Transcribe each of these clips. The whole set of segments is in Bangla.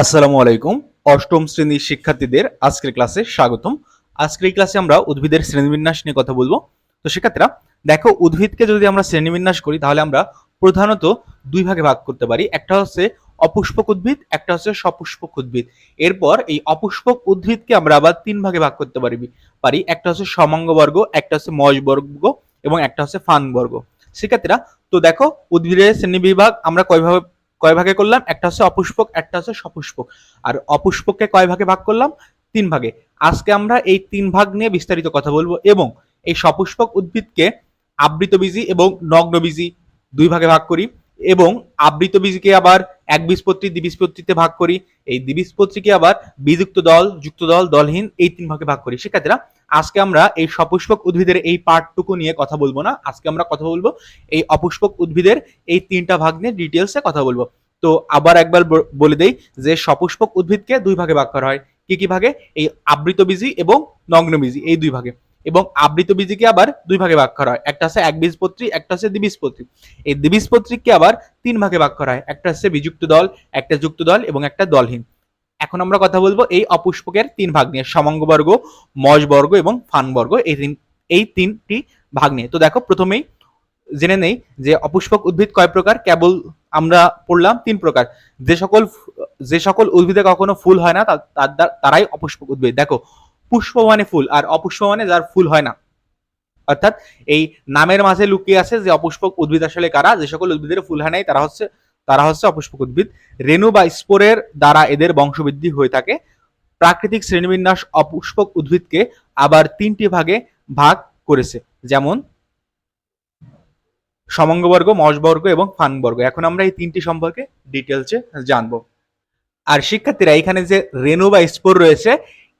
আসসালামু আলাইকুম। অষ্টম শ্রেণির শিক্ষার্থীদের আজকের ক্লাসে স্বাগতম। আজকের ক্লাসে আমরা উদ্ভিদের শ্রেণীবিন্যাস নিয়ে কথা বলব। তো শিক্ষার্থীরা, দেখো উদ্ভিদকে যদি আমরা শ্রেণীবিন্যাস করি, তাহলে আমরা প্রধানত দুই ভাগে ভাগ করতে পারি। একটা হচ্ছে অপুষ্পক উদ্ভিদ, একটা হচ্ছে সপুষ্পক উদ্ভিদ। এরপর এই অপুষ্পক উদ্ভিদকে আমরা আবার তিন ভাগে ভাগ করতে পারি পারি। একটা হচ্ছে সমাঙ্গবর্গ একটা হচ্ছে মজবর্গ এবং একটা হচ্ছে ফানবর্গ শিক্ষার্থীরা, তো দেখো উদ্ভিদের শ্রেণি বিভাগ আমরা কয়ভাবে কয় ভাগে করলাম? একটা হচ্ছে অপুষ্পক, একটা হচ্ছে সপুষ্পক। আর অপুষ্পককে কয় ভাগে ভাগ করলাম? তিন ভাগে। আজকে আমরা এই তিন ভাগ নিয়ে বিস্তারিত কথা বলব এবং এই সপুষ্পক উদ্ভিদকে আবৃতবীজী এবং নগ্নবীজী দুই ভাগে ভাগ করি এবং আবৃতবীজকে আবার এক বীজপত্রী, দ্বিবীজপত্রীতে ভাগ করি। এই দ্বিবীজপত্রীকে আবার বিযুক্ত দল, যুক্ত দল, দলহীন এই তিন ভাগে ভাগ করি। শিক্ষার্থীরা আজকে আমরা এই সপুষ্পক উদ্ভিদের এই পার্টটুকু নিয়ে কথা বলব না। আজকে আমরা কথা বলব এই অপুষ্পক উদ্ভিদের এই তিনটা ভাগ নিয়ে ডিটেলসে কথা বলব। তো আবার একবার বলে দেই যে সপুষ্পক উদ্ভিদকে দুই ভাগে ভাগ করা হয়। কি কি ভাগে? এই আবৃতবীজী এবং নগ্নবীজী এই দুই ভাগে। এবং আবৃতবীজীকে আবার দুই ভাগে ভাগ করা হয়। একটা হচ্ছে এক বীজপত্রী একটা হচ্ছে দ্বিবীজপত্রী। এই দ্বিবীজপত্রীকে আবার তিন ভাগে ভাগ করা হয়। একটা হচ্ছে বিযুক্ত দল, একটা যুক্ত দল এবং একটা দলহীন। এখন আমরা কথা বলব এই অপুষ্পকের তিন ভাগ নিয়ে সমাঙ্গবর্গ মজবর্গ এবং ফানবর্গ এই তিন এই তিনটি ভাগ নিয়ে। তো দেখো, প্রথমেই জেনে নেই যে অপুষ্পক উদ্ভিদ কয় প্রকার? কেবল আমরা পড়লাম তিন প্রকার। যে সকল যে সকল উদ্ভিদে কখনো ফুল হয় না তারাই অপুষ্পক উদ্ভিদ। দেখো, পুষ্প মানে ফুল, আর অপুষ্প মানে যার ফুল হয় না। অর্থাৎ এই নামের মাঝে লুকিয়ে আছে যে অপুষ্পক উদ্ভিদ আসলে কারা? যে সকল উদ্ভিদের ফুল হয় নাই, তারা হচ্ছে তারা হচ্ছে অপুষ্পক উদ্ভিদ রেণু বা স্পোরের দ্বারা এদের বংশবৃদ্ধি হয়ে থাকে। প্রাকৃতিক শ্রেণীবিন্যাস অপুষ্পক উদ্ভিদকে আবার তিনটি ভাগে ভাগ করেছে, যেমন সমঙ্গবর্গ মশবর্গ এবং ফানবর্গ। এখন আমরা এই তিনটি সম্পর্কে ডিটেলসে জানব। আর শিক্ষার্থীরা, এখানে যে রেণু বা স্পোর রয়েছে,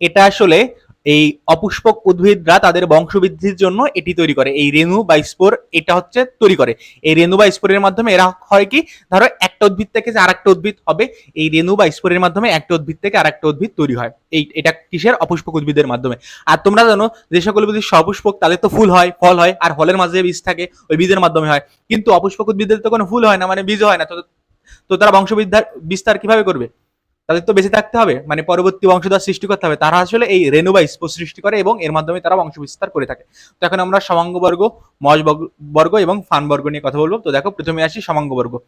এটা আসলে এই অপুষ্পক উদ্ভিদরা তাদের বংশবৃদ্ধির জন্য এটি তৈরি করে। এই রেণু বা স্পোর এটা হচ্ছে তৈরি করে। এই রেণু বা স্পোরের মাধ্যমে এরা হয় কি? ধরো একটা উদ্ভিদ থেকে যে আরেকটা উদ্ভিদ হবে, এই রেণু বা স্পোরের মাধ্যমে একটা উদ্ভিদ থেকে আরেকটা উদ্ভিদ তৈরি হয়। এই এটা কিসের? অপুষ্পক উদ্ভিদের মাধ্যমে। আর তোমরা জানো, যে সকল উদ্ভিদ সপুষ্পক তাদের তো ফুল হয়, ফল হয়, আর ফলের মাঝে বীজ থাকে, ওই বীজের মাধ্যমে হয়। কিন্তু অপুষ্পক উদ্ভিদের তো কোনো ফুল হয় না মানে বীজ হয় না। তো তারা বংশবিদ্যার বিস্তার কীভাবে করবে? তাদের তো বেঁচে থাকতে হবে। মানে পরবর্তী বংশধর সৃষ্টি করতে হবে। তারা আসলে এই রেণু বা সৃষ্টি করে এবং এর মাধ্যমে তারা বংশ বিস্তার করে থাকে। তো এখন আমরা সমাঙ্গবর্গ বর্গ- এবং ফান বর্গ নিয়ে কথা বলব। তো দেখো, প্রথমে আসি সমাঙ্গবর্গ।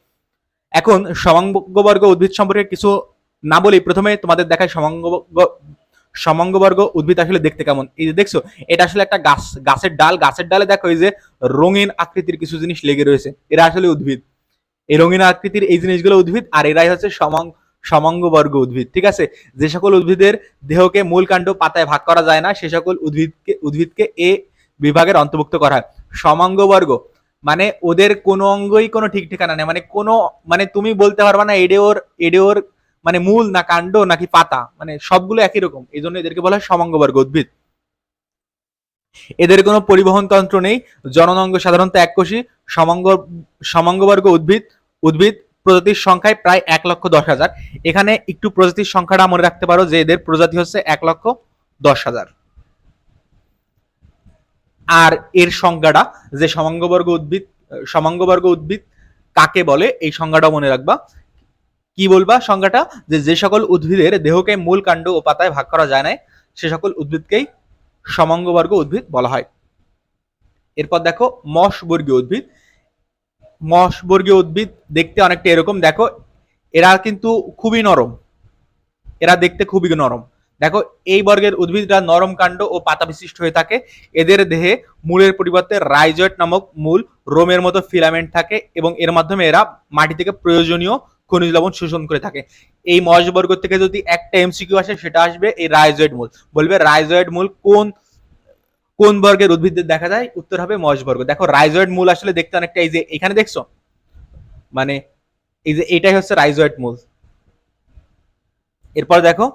এখন সমাঙ্গবর্গ উদ্ভিদ সম্পর্কে কিছু না বলেই প্রথমে তোমাদের দেখায় সমাঙ্গ সমাঙ্গবর্গ উদ্ভিদ আসলে দেখতে কেমন। এই যে দেখছ, এটা আসলে একটা গাছ, গাছের ডাল। গাছের ডালে দেখো, এই যে রঙিন আকৃতির কিছু জিনিস লেগে রয়েছে। এরা আসলে উদ্ভিদ। এই রঙিন আকৃতির এই জিনিসগুলো উদ্ভিদ, আর এরাই হচ্ছে সমাঙ্গ সমাঙ্গবর্গ উদ্ভিদ, ঠিক আছে? যে সকল উদ্ভিদের দেহকে মূল কাণ্ড পাতায় ভাগ করা যায় না, সে সকল উদ্ভিদকে উদ্ভিদকে এ বিভাগের অন্তর্ভুক্ত করা হয়। সমাঙ্গবর্গ মানে ওদের কোনো অঙ্গই কোনো ঠিক ঠিকানা নেই মানে কোনো মানে তুমি বলতে পারবে না এডে ওর এডে ওর মানে মূল না কাণ্ড নাকি পাতা মানে সবগুলো একই রকম। এই জন্য এদেরকে বলা হয় সমাঙ্গবর্গ উদ্ভিদ। এদের কোনো পরিবহন তন্ত্র নেই জননাঙ্গ সাধারণত এককোষী, সমাঙ্গ সমাঙ্গবর্গ উদ্ভিদ উদ্ভিদ প্রজাতির সংখ্যায় প্রায় এক লক্ষ দশ হাজার। এখানে একটু প্রজাতির সংখ্যাটা মনে রাখতে পারো যে এদের প্রজাতি হচ্ছে এক লক্ষ দশ হাজার। আর এর সংজ্ঞাটা যে সমাঙ্গবর্গ উদ্ভিদ সমাঙ্গবর্গ উদ্ভিদ কাকে বলে, এই সংজ্ঞাটাও মনে রাখবা। কি বলবা সংজ্ঞাটা? যে যে সকল উদ্ভিদের দেহকে মূল কাণ্ড ও পাতায় ভাগ করা যায় না সে সকল উদ্ভিদকেই সমাঙ্গবর্গ উদ্ভিদ বলা হয়। এরপর দেখো মশবর্গীয় উদ্ভিদ। মশবর্গীয় উদ্ভিদ দেখতে অনেকটা এরকম। দেখো, এরা কিন্তু খুবই নরম। এরা দেখতে খুবই নরম। দেখো, এই বর্গের উদ্ভিদরা নরম কাণ্ড ও পাতা বিশিষ্ট হয়ে থাকে। এদের দেহে মূলের পরিবর্তে রাইজয়েট নামক মূল রোমের মতো ফিলামেন্ট থাকে এবং এর মাধ্যমে এরা মাটি থেকে প্রয়োজনীয় খনিজ লবণ শোষণ করে থাকে। এই মশবর্গ থেকে যদি একটা এমসিকিউ আসে, সেটা আসবে এই রাইজয়েড মূল। বলবে রাইজয়েড মূল কোন কোন বর্গের উদ্ভিদদের দেখা যায়? উত্তর হবে মশবর্গ দেখো, রাইজয়েড মূল আসলে দেখতে অনেকটা এই যে, এখানে দেখছ? মানে এই যে, এটাই হচ্ছে রাইজয়েড মূল। এরপর দেখো,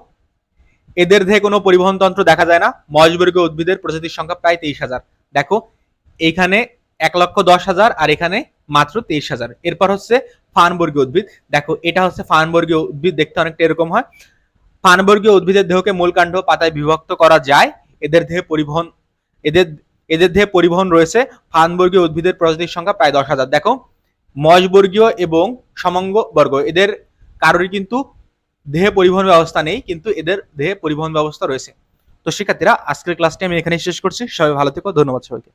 এদের দেহে কোনো পরিবহন তন্ত্র দেখা যায় না। মশবর্গীয় উদ্ভিদের প্রজাতির সংখ্যা প্রায় তেইশ হাজার। দেখো, এইখানে এক লক্ষ দশ হাজার আর এখানে মাত্র তেইশ হাজার। এরপর হচ্ছে ফানবর্গীয় উদ্ভিদ। দেখো, এটা হচ্ছে ফানবর্গীয় উদ্ভিদ, দেখতে অনেকটা এরকম হয়। ফানবর্গীয় উদ্ভিদের দেহকে মূল কাণ্ড পাতায় বিভক্ত করা যায়। এদের দেহে পরিবহন এদের এদের দেহে পরিবহন রয়েছে ফানবর্গীয় উদ্ভিদের প্রজাতির সংখ্যা প্রায় দশ হাজার। দেখো মজবর্গীয় এবং সমঙ্গ বর্গ এদের কারোরই কিন্তু দেহে পরিবহন ব্যবস্থা নেই, কিন্তু এদের দেহে পরিবহন ব্যবস্থা রয়েছে। তো শিক্ষার্থীরা, আজকের ক্লাসটি আমি এখানেই শেষ করছি। সবাই ভালো থেকো, ধন্যবাদ সবাইকে।